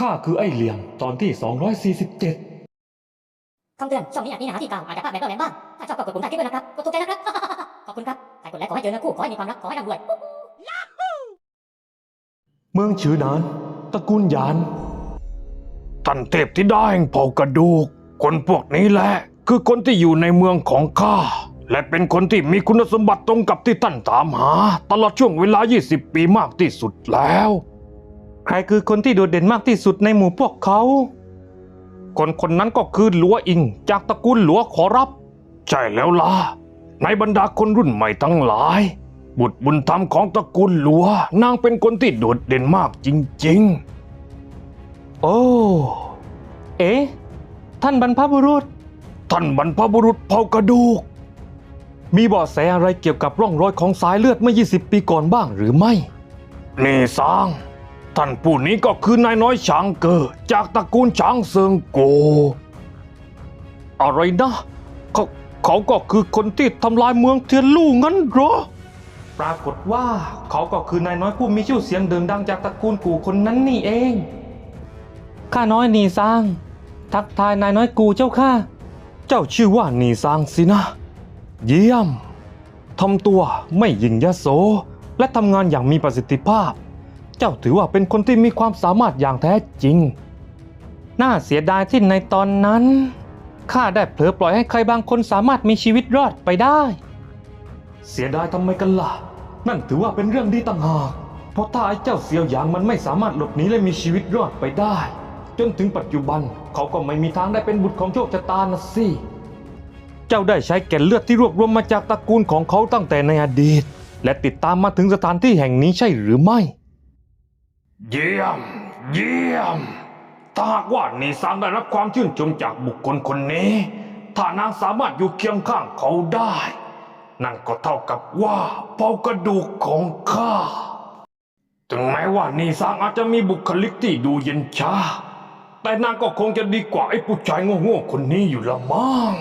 ข้าคือไอ้เหลี่ยมตอนที่ 247 คำเตือนช่องนี้อาจมีเนื้อหาที่กล่าวอาจจะพลาดแรงต่อแรงบ้าง ถ้าชอบก็กดปุ่มใต้คลิปด้วยนะครับ กดถูกใจนะครับ ขอบคุณครับใครกดไลค์ขอให้เจอเนื้อคู่ ขอให้มีความรัก ขอให้ร่ำรวย เมืองฉือหนานตระกูลหยาน ท่านเทพที่ได้แห่งเผ่ากระดูก คนพวกนี้แหละ คือคนที่อยู่ในเมืองของข้า และเป็นคนที่มีคุณสมบัติตรงกับที่ท่านถามหา ตลอดช่วงเวลา 20 ปีมากที่สุดแล้ว ใครคือคนที่โดดเด่นมากที่สุดในหมู่พวกเขา คนคนนั้นก็คือหลัวอิงจากตระกูลหลัวขอรับ ใช่แล้วล่ะ ในบรรดาคนรุ่นใหม่ทั้งหลาย บุตรบุญธรรมของตระกูลหลัวนางเป็นคนที่โดดเด่นมากจริงๆ โอ้ เอ๊ะ ท่านบรรพบุรุษ ท่านบรรพบุรุษเผ่ากระดูก มีเบาะแสอะไรเกี่ยวกับร่องรอยของสายเลือดเมื่อ 20 ปีก่อนบ้างหรือไม่ นี่สร้าง ท่านผู้นี้ก็คือนายน้อยช้างเกอจากตระกูลช้างเซิงโก อะไรนะเขาเขาก็คือคนที่ทำลายเมืองเทียนลู่งั้นเหรอ ปรากฏว่าเขาก็คือนายน้อยผู้มีชื่อเสียงเดินดังจากตระกูลกูคนนั้นนี่เอง ข้าน้อยนีซาง ทักทายนายน้อยกูเจ้าข้า เจ้าชื่อว่านีซางสินะ เยี่ยมทำตัวไม่หยิ่งยโส และทำงานอย่างมีประสิทธิภาพ เจ้าถือว่าเป็นคนที่มีความสามารถอย่างแท้จริง น่าเสียดายที่ในตอนนั้นข้าได้เผลอปล่อยให้ใครบางคนสามารถมีชีวิตรอดไปได้ เสียดายทำไมกันล่ะ นั่นถือว่าเป็นเรื่องดีต่างหาก เพราะถ้าไอ้เจ้าเสียวหยางมันไม่สามารถหลบหนีและมีชีวิตรอดไปได้ จนถึงปัจจุบันเขาก็ไม่มีทางได้เป็นบุตรของโชคชะตานะสิ เจ้าได้ใช้แก่นเลือดที่รวบรวมมาจากตระกูลของเขาตั้งแต่ในอดีต และติดตามมาถึงสถานที่แห่งนี้ใช่หรือไม่ เยี่ยม เยี่ยม ถ้าหากว่านีซางได้รับความชื่นชมจากบุคคลคนนี้ ถ้านางสามารถอยู่เคียงข้างเขาได้ นั่นก็เท่ากับว่าเผากระดูกของข้า ถึงแม้ว่านีซางอาจจะมีบุคลิกที่ดูเย็นชา แต่นางก็คงจะดีกว่าไอ้ผู้ชายโง่ๆคนนี้อยู่ละมั้ง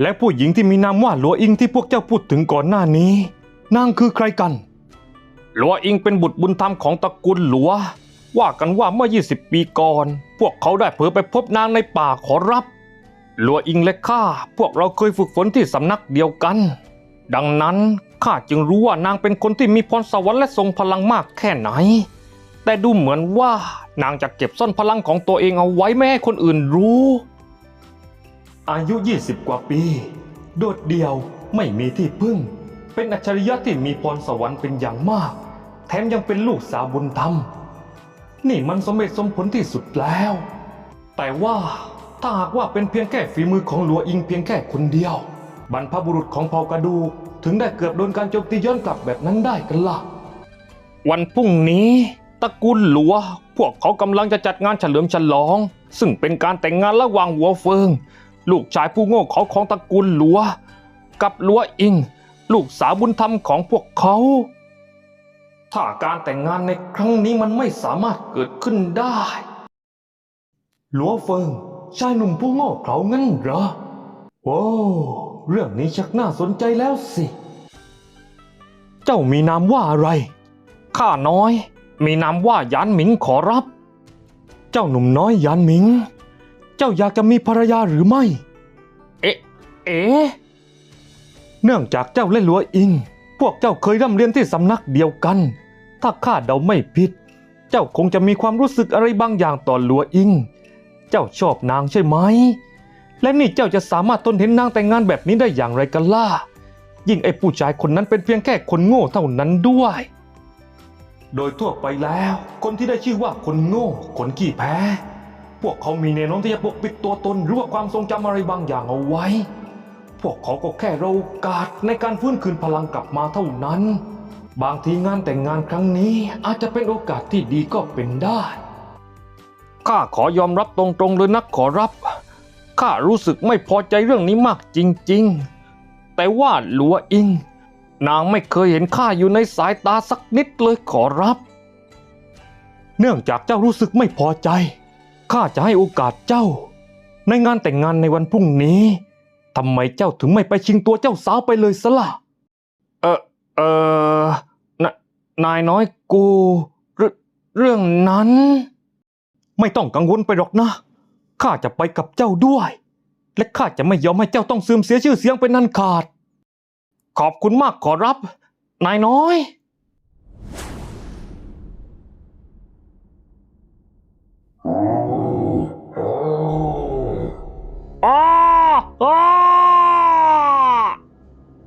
และผู้หญิงที่มีนามว่าหลัวอิงที่พวกเจ้าพูดถึงก่อนหน้านี้ นางคือใครกัน หลัวอิงเป็นบุตรบุญธรรมของตระกูลหลัว ว่ากันว่าเมื่อ 20 ปีก่อน พวกเขาได้เผลอไปพบนางในป่าขอรับ หลัวอิงและข้าพวกเราเคยฝึกฝนที่สำนักเดียวกัน ดังนั้นข้าจึงรู้ว่านางเป็นคนที่มีพรสวรรค์และทรงพลังมากแค่ไหน แต่ดูเหมือนว่านางจะเก็บซ่อนพลังของตัวเองเอาไว้ไม่ให้คนอื่นรู้ อายุ 20 กว่าปี โดดเดี่ยวไม่มีที่พึ่ง เป็นอัจฉริยะที่มีพรสวรรค์เป็นอย่างมาก แถมยังเป็นลูกสาวบุญธรรม นี่มันสมเหตุสมผลที่สุดแล้ว แต่ว่าถ้าหากว่าเป็นเพียงแค่ฝีมือของหลัวอิงเพียงแค่คนเดียว บรรพบุรุษของเผ่ากระดูถึงได้เกือบโดนการโจมตีย้อนกลับแบบนั้นได้กันล่ะ วันพรุ่งนี้ตระกูลหลัว พวกเขากำลังจะจัดงานเฉลิมฉลอง ซึ่งเป็นการแต่งงานระหว่างหัวเฟิง ลูกชายผู้โง่เขาของตระกูลหลัว กับหลัวอิง ลูกสาวบุญธรรมของพวกเขา ถ้าการแต่งงานในครั้งนี้มันไม่สามารถเกิดขึ้นได้ หลัวเฟิงชายหนุ่มผู้โง่เขลางั้นเหรอโอ้เรื่องนี้ชักน่าสนใจแล้วสิ เจ้ามีนามว่าอะไร ข้าน้อย มีนามว่ายานหมิงขอรับ เจ้าหนุ่มน้อยยานหมิง เจ้าอยากจะมีภรรยาหรือไม่ เอ๊ะ เอ๊ะ เนื่องจากเจ้าและหลัวอิง พวกเจ้าเคยร่ำเรียนที่สำนักเดียวกัน ถ้าข้าเดาไม่ผิด เจ้าคงจะมีความรู้สึกอะไรบางอย่างต่อลัวอิง เจ้าชอบนางใช่ไหม และนี่เจ้าจะสามารถทนเห็นนางแต่งงานแบบนี้ได้อย่างไรกันล่ะ ยิ่งไอ้ผู้ชายคนนั้นเป็นเพียงแค่คนโง่เท่านั้นด้วย โดยทั่วไปแล้ว คนที่ได้ชื่อว่าคนโง่ คนขี้แพ้ พวกเขามีแนวโน้มที่จะปกปิดตัวตนหรือว่าความทรงจำอะไรบางอย่างเอาไว้ พวกเขาก็แค่รโอกาสในการฟื้นคืนพลังกลับมาเท่านั้น บางทีงานแต่งงานครั้งนี้อาจจะเป็นโอกาสที่ดีก็เป็นได้ ข้าขอยอมรับตรงๆเลยนะขอรับ ข้ารู้สึกไม่พอใจเรื่องนี้มากจริงๆ แต่ว่าหลัวอิง นางไม่เคยเห็นข้าอยู่ในสายตาสักนิดเลยขอรับ เนื่องจากเจ้ารู้สึกไม่พอใจ ข้าจะให้โอกาสเจ้า ในงานแต่งงานในวันพรุ่งนี้ ทำไมเจ้าถึงไม่ไปชิงตัวเจ้าสาวไปเลยสละเออเออนะนายน้อยกูเรเรื่องนั้น ไม่ต้องกังวลไปหรอกนะ ข้าจะไปกับเจ้าด้วย และข้าจะไม่ยอมให้เจ้าต้องเสื่อมเสียชื่อเสียงเป็นนันขาด ขอบคุณมากขอรับ นายน้อย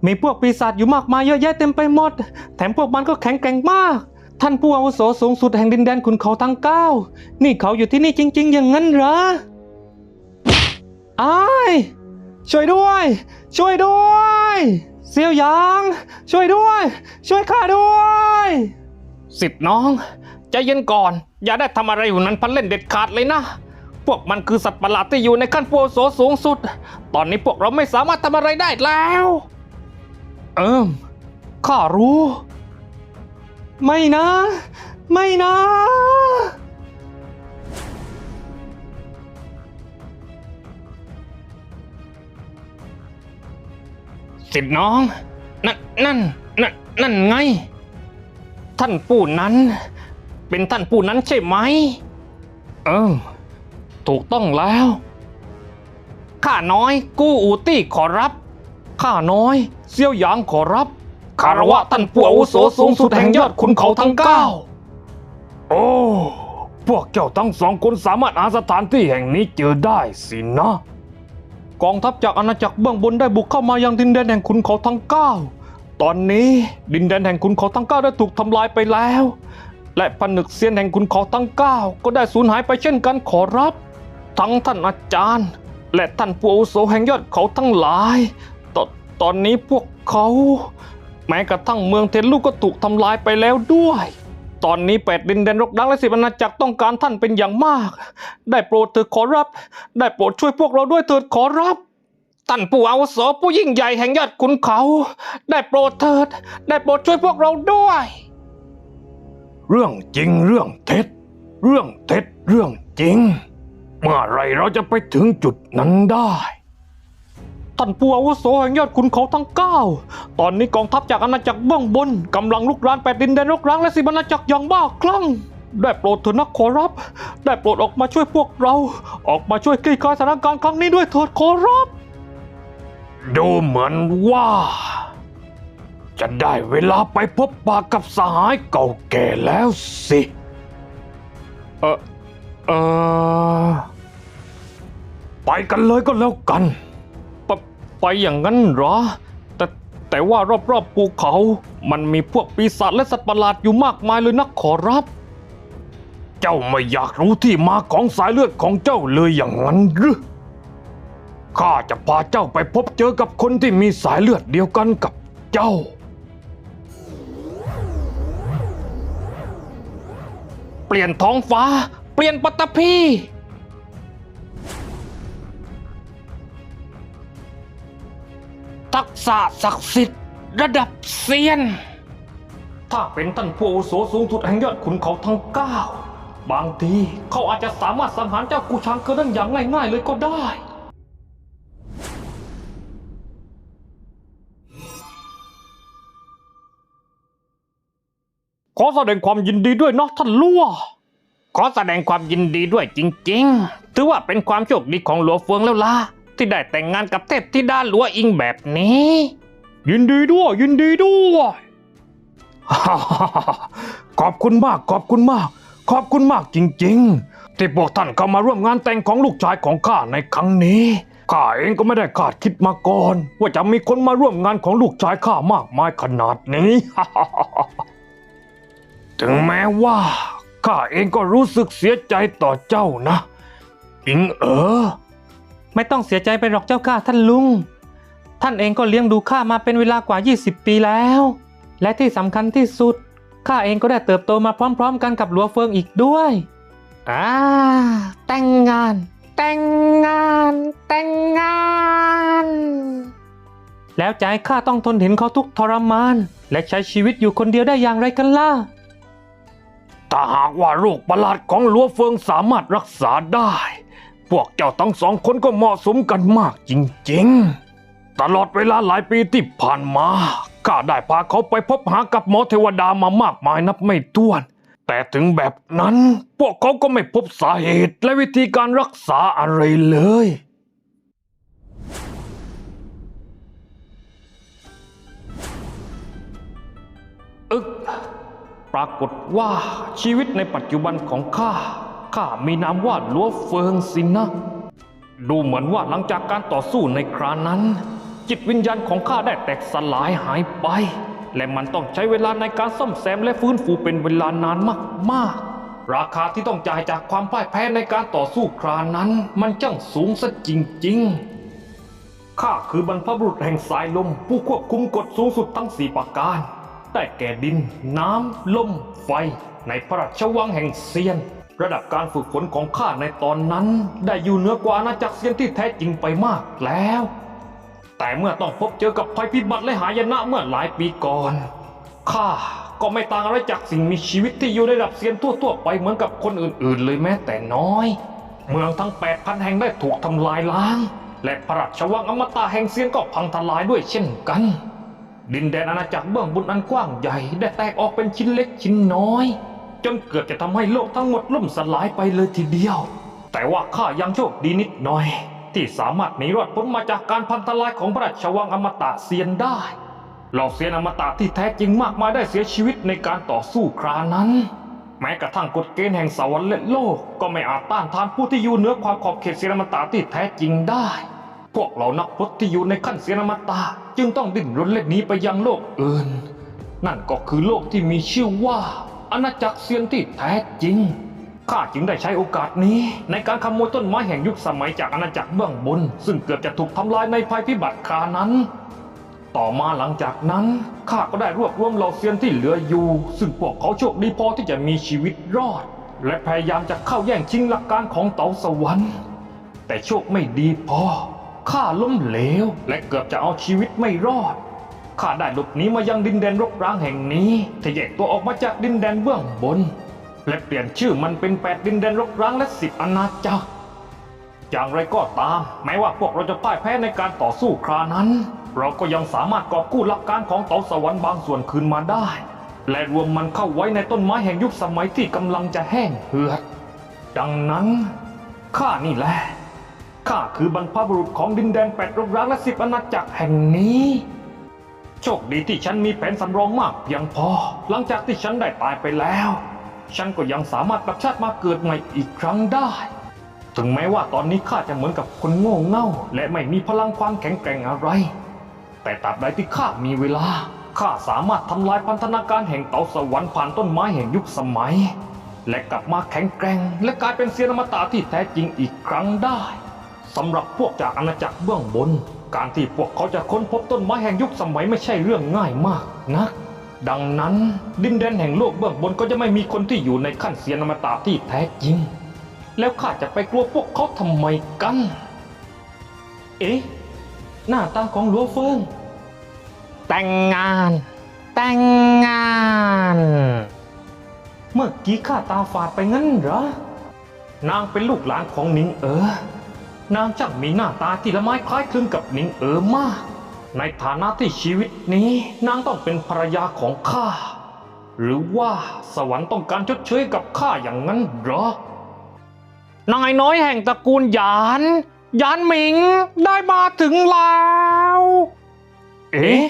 มีพวกปีศาจอยู่มากมายเยอะแยะเต็มไปหมด แถมพวกมันก็แข็งแกร่งมาก ท่านผู้อาวุโสสูงสุดแห่งดินแดนขุนเขาทั้งเก้า นี่เขาอยู่ที่นี่จริง ๆ อย่างนั้นเหรออ้ายช่วยด้วย ช่วยด้วยเสี่ยวหยาง ช่วยด้วย ช่วยข้าด้วย สิทธิ์น้องใจเย็นก่อน อย่าได้ทำอะไรอยู่นั้นพันเล่นเด็ดขาดเลยนะ พวกมันคือสัตว์ประหลาดที่อยู่ในขั้นอาวุโสสูงสุด ตอนนี้พวกเราไม่สามารถทำอะไรได้แล้ว เอิมข้ารู้ ไม่นะ ไม่นะ สิทธิ์น้อง นั่นนั่นนั่นนั่นไง ท่านผู้นั้น เป็นท่านผู้นั้นใช่ไหม เออ ถูกต้องแล้ว ข้าน้อยกู้อูตี้ขอรับ ข้าน้อย เซี่ยวหยางขอรับคารวะท่านผู้อาวุโสสูงสุดแห่งยอดขุนเขาทั้งเก้าโอ้ พวกเจ้าทั้งสองคนสามารถหาสถานที่แห่งนี้เจอได้สินะ กองทัพจากอาณาจักรเบื้องบนได้บุกเข้ามายังดินแดนแห่งขุนเขาทั้งเก้าตอนนี้ดินแดนแห่งขุนเขาทั้งเก้าได้ถูกทำลายไปแล้ว และผนึกเซียนแห่งขุนเขาทั้งเก้าก็ได้สูญหายไปเช่นกันขอรับ ทั้งท่านอาจารย์ และท่านผู้อาวุโสแห่งยอดเขาทั้งหลาย ตอนตอนนี้พวกเขา แม้กระทั่งเมืองเทนลูกก็ถูกทำลายไปแล้วด้วย ตอนนี้แปดดินแดนรกดังและสิบอาณาจักรต้องการท่านเป็นอย่างมาก ได้โปรดเถิดขอรับ ได้โปรดช่วยพวกเราด้วยเถิดขอรับท่านผู้อาวุโสผู้ยิ่งใหญ่แห่งยอดขุนเขา ได้โปรดเถิด ได้โปรดช่วยพวกเราด้วย เรื่องจริงเรื่องเท็จ เรื่องเท็จเรื่องจริง เมื่อไรเราจะไปถึงจุดนั้นได้ ท่านผู้อาวุโสแห่งยอดขุนเขาทั้งเก้าตอนนี้กองทัพจากอาณาจักรเบื้องบนกำลังลุกรานแปดดินแดนรกร้างและสิบอาณาจักรอย่างบ้าคลั่งได้โปรดเถิดนักขอรับ ได้โปรดออกมาช่วยพวกเรา ออกมาช่วยคลี่คลายสถานการณ์ครั้งนี้ด้วยเถิดขอรับ ดูเหมือนว่า จะได้เวลาไปพบปะกับสหายเก่าแก่แล้วสิ เออเออไปกันเลยก็แล้วกัน ไปอย่างนั้นเหรอ แต่แต่ว่ารอบๆภูเขา มันมีพวกปีศาจและสัตว์ประหลาดอยู่มากมายเลยนะขอรับ เจ้าไม่อยากรู้ที่มาของสายเลือดของเจ้าเลยอย่างนั้นหรือข้าจะพาเจ้าไปพบเจอกับคนที่มีสายเลือดเดียวกันกับเจ้า เปลี่ยนท้องฟ้า เปลี่ยนปัตตภี ทักษะศักดิ์สิทธิ์ระดับเซียน ถ้าเป็นท่านผู้อาวุโสสูงสุดแห่งยอดขุนเขาทั้งเก้าบางทีเขาอาจจะสามารถสังหารเจ้ากูชางเกินนั้นอย่างง่ายๆเลยก็ได้ ขอแสดงความยินดีด้วยนะท่านลั่วขอแสดงความยินดีด้วยจริงๆ ถือว่าเป็นความโชคดีของหลวงเฟืองแล้วล่ะ ที่ได้แต่งงานกับเทพธิดาหลัวอิงแบบนี้ ยินดีด้วย ยินดีด้วยขอบคุณมากขอบคุณมาก ขอบคุณมากจริง ๆ ที่พวกท่านเข้ามาร่วมงานแต่งของลูกชายของข้าในครั้งนี้ข้าเองก็ไม่ได้คาดคิดมาก่อน ว่าจะมีคนมาร่วมงานของลูกชายข้ามากมายขนาดนี้ ถึงแม้ว่าข้าเองก็รู้สึกเสียใจต่อเจ้านะอิงเออ ไม่ต้องเสียใจไปหรอกเจ้าข้าท่านลุง ท่านเองก็เลี้ยงดูข้ามาเป็นเวลากว่า 20 ปีแล้ว และที่สำคัญที่สุดข้าเองก็ได้เติบโตมาพร้อม ๆ กันกับหลัวเฟิงอีกด้วยอ่าแต่งงาน แต่งงาน แต่งงาน แล้วจะให้ข้าต้องทนเห็นเขาทุกทรมาน และใช้ชีวิตอยู่คนเดียวได้อย่างไรกันล่ะถ้าหากว่าโรคประหลาดของหลัวเฟิงสามารถรักษาได้ วกเจ้าทั้งสองคนก็เหมาะสมกันมากจริงๆ ตลอดเวลาหลายปีที่ผ่านมาข้าได้พาเขาไปพบหากับหมอเทวดามามากมายนับไม่ถ้วน แต่ถึงแบบนั้น พวกเขาก็ไม่พบสาเหตุและวิธีการรักษาอะไรเลย อึก ปรากฏว่าชีวิตในปัจจุบันของข้า ข้ามีนามว่าลัวเฟิงสินนะ ดูเหมือนว่าหลังจากการต่อสู้ในครานั้น จิตวิญญาณของข้าได้แตกสลายหายไป และมันต้องใช้เวลาในการซ่อมแซมและฟื้นฟูเป็นเวลานานมากๆ ราคาที่ต้องจ่ายจากความพ่ายแพ้ในการต่อสู้ครานั้น มันช่างสูงซะจริง ๆ ข้าคือบรรพบุรุษแห่งสายลม ผู้ควบคุมกฎสูงสุดทั้งสี่ประการได้แก่ดิน น้ำ ลม ไฟ ในพระราชวังแห่งเซียน ระดับการฝึกฝนของข้าในตอนนั้น ได้อยู่เหนือกว่าอาณาจักรเซียนที่แท้จริงไปมากแล้ว แต่เมื่อต้องพบเจอกับภัยพิบัติและหายนะเมื่อหลายปีก่อนข้าก็ไม่ต่างอะไรจากสิ่งมีชีวิตที่อยู่ในระดับเซียนทั่วๆไปเหมือนกับคนอื่นๆ เลยแม้แต่น้อย เมืองทั้ง 8,000 แห่งได้ถูกทำลายล้าง และพระราชวังอมตะแห่งเซียนก็พังทลายด้วยเช่นกัน ดินแดนอาณาจักรเบื้องบนอันกว้างใหญ่ได้แตกออกเป็นชิ้นเล็กชิ้นน้อย จนเกือบจะทำให้โลกทั้งหมดล่มสลายไปเลยทีเดียว แต่ว่าข้ายังโชคดีนิดหน่อย ที่สามารถหนีรอดพ้นมาจากการพังทลายของพระราชวังอมตะเซียนได้เหล่าเซียนอมตะที่แท้จริงมากมายได้เสียชีวิตในการต่อสู้ครานั้น แม้กระทั่งกฎเกณฑ์แห่งสวรรค์และโลก ก็ไม่อาจต้านทานผู้ที่อยู่เหนือความขอบเขตเซียนอมตะที่แท้จริงได้ พวกเรานักพรตที่อยู่ในขั้นเซียนอมตะจึงต้องดิ้นรนเล่นนี้ไปยังโลกอื่น นั่นก็คือโลกที่มีชื่อว่า อาณาจักรเซียนที่แท้จริง ข้าจึงได้ใช้โอกาสนี้ ในการขโมยต้นไม้แห่งยุคสมัยจากอาณาจักรเบื้องบน ซึ่งเกือบจะถูกทำลายในภัยพิบัติครานั้น ต่อมาหลังจากนั้นข้าก็ได้รวบรวมเหล่าเซียนที่เหลืออยู่ ซึ่งพวกเขาโชคดีพอที่จะมีชีวิตรอด และพยายามจะเข้าแย่งชิงหลักการของเต๋าสวรรค์ แต่โชคไม่ดีพอข้าล้มเหลวและเกือบจะเอาชีวิตไม่รอด ข้าได้หลบหนีมายังดินแดนรกร้างแห่งนี้ที่แยกตัวออกมาจากดินแดนเบื้องบน และเปลี่ยนชื่อมันเป็นแปดดินแดนรกร้างและสิบอาณาจักรอย่างไรก็ตาม แม้ว่าพวกเราจะพ่ายแพ้ในการต่อสู้ครานั้น เราก็ยังสามารถกอบกู้หลักการของเตาสวรรค์บางส่วนคืนมาได้ และรวมมันเข้าไว้ในต้นไม้แห่งยุคสมัยที่กำลังจะแห้งเหือด ดังนั้นข้านี่แหละข้าคือบรรพบุรุษของดินแดนแปดรกร้างและสิบอาณาจักรแห่งนี้ โชคดีที่ฉันมีแผนสำรองมากเพียงพอ หลังจากที่ฉันได้ตายไปแล้ว ฉันก็ยังสามารถกลับชาติมาเกิดใหม่อีกครั้งได้ ถึงแม้ว่าตอนนี้ข้าจะเหมือนกับคนโง่เง่า และไม่มีพลังความแข็งแกร่งอะไร แต่ตราบใดที่ข้ามีเวลาข้าสามารถทำลายพันธนาการแห่งเต๋าสวรรค์ผ่านต้นไม้แห่งยุคสมัย และกลับมาแข็งแกร่ง และกลายเป็นเซียนอมตะที่แท้จริงอีกครั้งได้สำหรับพวกจากอาณาจักรเบื้องบน การที่พวกเขาจะค้นพบต้นไม้แห่งยุคสมัยไม่ใช่เรื่องง่ายมากนะดังนั้นดินแดนแห่งโลกเบื้องบนก็จะไม่มีคนที่อยู่ในขั้นเซียนอมตะที่แท้จริง แล้วข้าจะไปกลัวพวกเขาทำไมกัน เอ๊ะ หน้าตาของหลัวเฟิง แต่งงาน แต่งงาน เมื่อกี้ข้าตาฝาดไปงั้นเหรอ นางเป็นลูกหลานของนิงเออ นางช่างมีหน้าตาที่ละไม้คล้ายคลึงกับหนิงเอ๋อมาก ในฐานะที่ชีวิตนี้นางต้องเป็นภรรยาของข้า หรือว่าสวรรค์ต้องการชดเชยกับข้าอย่างนั้นเหรอนายน้อยแห่งตระกูลหยานหยานหมิงได้มาถึงแล้ว เอ๊ะ